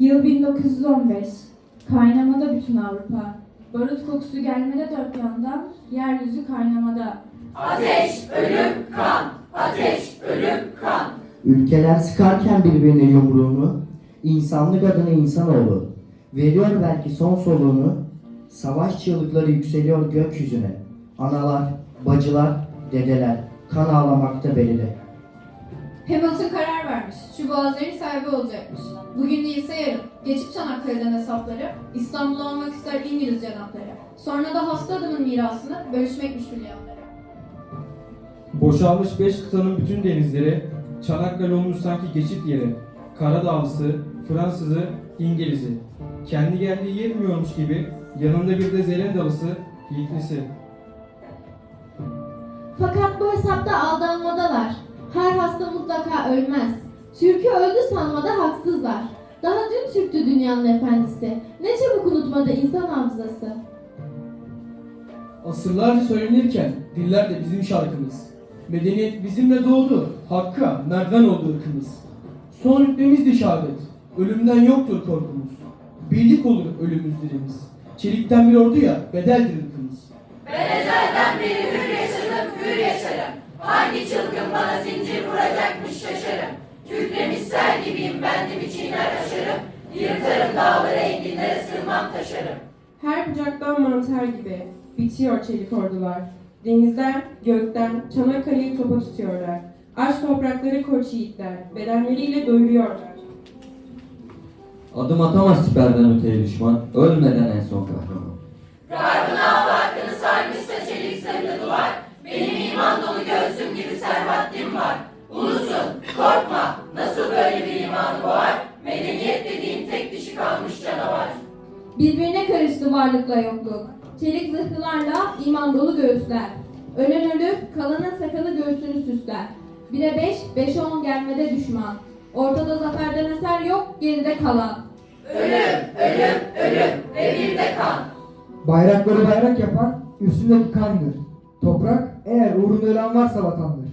Yıl 1915. Kaynamada bütün Avrupa. Barut kokusu gelmede dört yandan, yeryüzü kaynamada. Ateş, ölüm, kan. Ateş, ölüm, kan. Ülkeler sıkarken birbirine yumruğunu, insanlık adına insanoğlu. Veriyor belki son soluğunu, savaş çığlıkları yükseliyor gökyüzüne. Analar, bacılar, dedeler, kan ağlamakta belli. Hamilton karar vermiş. Şu boğazların sahibi olacakmış. Bugün değilse yarın. Geçip Çanakkale'den hesapları, İstanbul'da olmak ister İngiliz cenapları. Sonra da hasta adamın mirasını bölüşmekmiş milyonlara. Boşalmış beş kıtanın bütün denizleri, Çanakkale olmuş sanki geçit yeri. Karadağlısı, Fransızı, İngiliz'i. Kendi geldiği yetmiyormuş gibi yanında bir de Zelendalısı, Hitlisi. Fakat bu hesapta aldanmadalar. Her hasta mutlaka ölmez. Türk'ü öldü sanmada haksızlar. Daha dün Türktü dünyanın efendisi. Ne çabuk unutmadı insan hafızası. Asırlarca söylenirken diller de bizim şarkımız. Medeniyet bizimle doğdu, hakka merdiven oldu ırkımız. Son rütbemiz de şehadet, ölümden yoktur korkumuz. Birlik olur ölümüz dilimiz. Çelikten bir orduya bedeldir ırkımız. Ben ezelden beri hür yaşadım, hür yaşarım. Hangi çılgın bana zincir vuracakmış şaşarım. Kükremiş sel gibiyim, bendim içinler aşarım. Yırtarım dağları, enginlere sığmam taşarım. Her bucaktan mantar gibi bitiyor çelik ordular. Denizden, gökten Çanakkale'yi topa tutuyorlar. Aç toprakları koç yiğitler, bedenleriyle doyuruyorlar. Adım atamaz siperden öteye düşman, ölmeden en son kahraman. Birbirine karıştı varlıkla yokluk. Çelik zırhlılarla iman dolu göğüsler. Ölen ölür, kalanın sakalı göğsünü süsler. Bire beş, beşe on gelmede düşman. Ortada zaferden eser yok, geride kalan. Ölüm, ölüm, ölüm ve bir de kan. Bayrakları bayrak yapan üstündeki kandır. Toprak eğer uğrunda ölen varsa vatandır.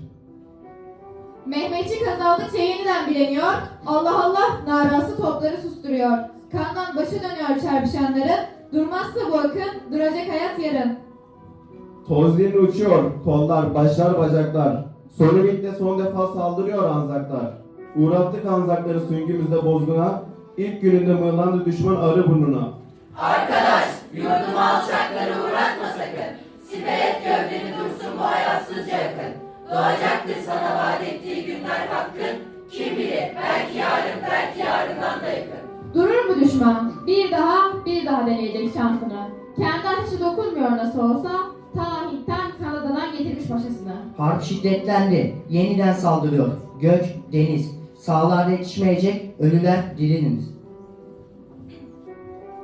Mehmetçik azaldıkça yeniden bileniyor. Allah Allah narası topları susturuyor. Kandan başı dönüyor çarpışanların. Durmazsa bu akın duracak hayat yarın. Tozlin uçuyor, kollar, başlar, bacaklar. Sonu bitti son defa saldırıyor anzaklar. Uğrattık anzakları süngümüzde bozguna. İlk gününde mığlandı düşman arı burnuna. Arkadaş, yurdumu alçakları uğratma sakın. Siper et gövdeni dursun bu hayatsızca yakın. Doğacaktır sana vaat ettiği günler hakkın. Kim bilir, belki yarın, belki yarından da yakın. Mu düşman? Bir daha, bir daha deneyecek şansını. Kendi ateşi dokunmuyor nasıl olsa, ta Hint'ten Kanada'dan getirmiş başısını. Harp şiddetlendi, yeniden saldırıyor. Gök, deniz, sağlarda yetişmeyecek, ölüler diriliniz.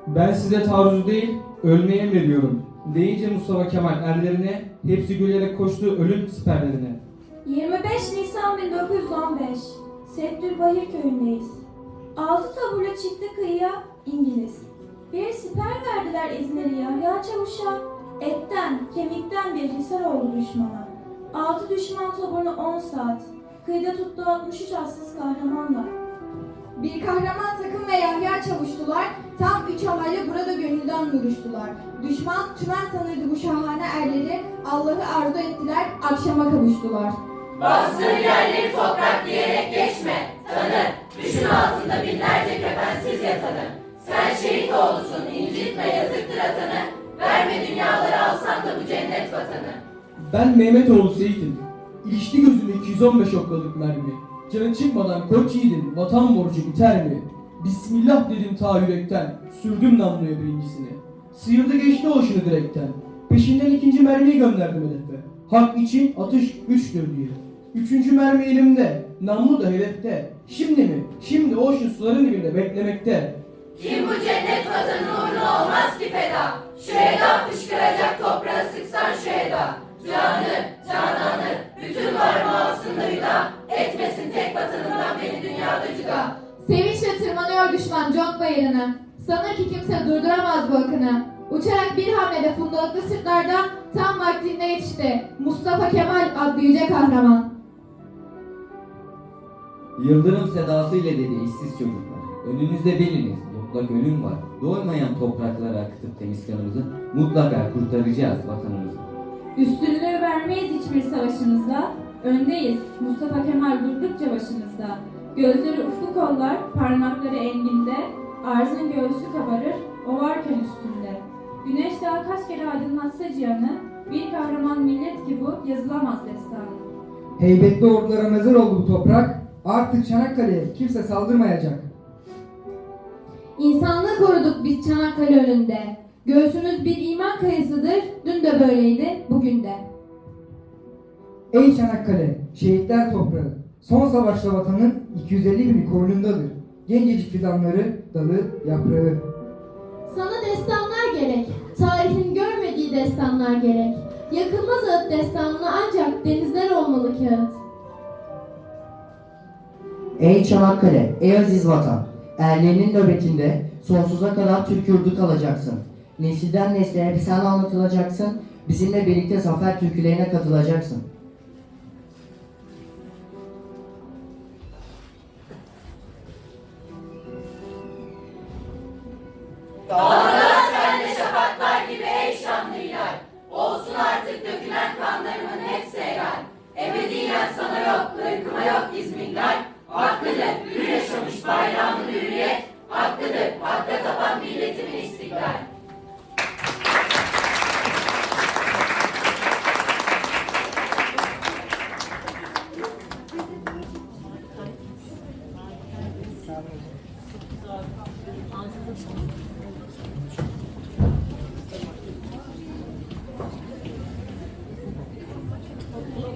Ben size taarruzu değil, ölmeyi emrediyorum. Deyince Mustafa Kemal erlerine, hepsi gülerek koştu ölüm siperlerine. 25 Nisan 1915. Seftülbahir köyündeyiz. Altı taburla çıktı kıyıya İngiliz. Bir siper verdiler İzmir'i Yahya Çavuş'a. Etten, kemikten bir hisar oldu düşmana. Altı düşman taburunu 10 saat. Kıyıda tuttu 63 assız kahramanla. Bir kahraman takım ve Yahya çavuştular. Tam üç alayla burada gönülden vuruştular. Düşman tümen sanırdı bu şahane erleri. Allah'ı arzu ettiler, akşama kavuştular. Bastığı yerleri toprak diyerek geçme. Tanı, düşün altında binlerce kefensiz yatanı. Sen şehit oğlusun, incitme yazıktır atanı. Verme dünyaları alsan da bu cennet vatanı. Ben Mehmetoğlu Seyit'im. İlişti gözüme 215 okladık mermi. Canı çıkmadan koç yiğidin vatan borcu biter mi? Bismillah dedim ta yürekten, sürdüm namluya birincisini. Sıyırdı geçti hoşunu direkten. Peşinden ikinci mermiyi gönderdim hedefe. Hak için atış güçtür diye. Üçüncü mermi elimde, namlu da hedefte. Şimdi mi? Şimdi ocean suların dibinde beklemekte. Kim bu cennet vatanı uğruna olmaz ki feda? Şu eda fışkıracak toprağa sıksan şu eda. Canı, cananı, bütün varımı alsın da hüda. Etmesin tek vatanından beni dünyada cüda. Sevinçle tırmanıyor düşman Conk bayırını. Sanır ki kimse durduramaz bu akını. Uçarak bir hamlede fundalıklı sırtlarda tam vaktinde yetişti. Mustafa Kemal adlı yüce kahraman. Yıldırım sedasıyla dedi işsiz çocuklar. Önünüzde beliniz, mutlak ölüm var. Doymayan topraklara akıtıp temiz kanımızı mutlaka kurtaracağız vatanımızı. Üstünlüğü vermeyiz hiçbir savaşımızda. Öndeyiz Mustafa Kemal durdukça başımızda. Gözleri ufku kollar, parmakları enginde. Arzın göğsü kabarır, o varken üstünde. Güneş daha kaç kere aydınlatsa cihanı, bir kahraman millet ki bu yazılamaz destanı. Heybetli ordulara mezar oldu bu toprak. Artık Çanakkale'ye kimse saldırmayacak. İnsanlığı koruduk biz Çanakkale önünde. Göğsümüz bir iman kayasıdır. Dün de böyleydi, bugün de. Ey Çanakkale, şehitler toprağı. Son savaşta vatanın 250 bini koynundadır. Gencecik fidanları, dalı, yaprağı. Sana destanlar gerek. Tarihin görmediği destanlar gerek. Yakılmaz ağıt destanına ancak denizler olmalı kağıt. Ey Çanakkale, ey aziz vatan. Erlerinin nöbetinde sonsuza kadar Türk yurdu kalacaksın. Nesilden nesle hep sen anlatılacaksın. Bizimle birlikte zafer türkülerine katılacaksın. Dağlar sende şafaklar gibi ey şanlı. Olsun artık dökülen kanlarımın hepsi helal. Ebediyen sana yok, ırkıma yok izmihlal. Hakkıdır, hür yaşamış bayrağımın hürriyet. Hakkıdır, hakka tapan milletimin istiklal. Ansızın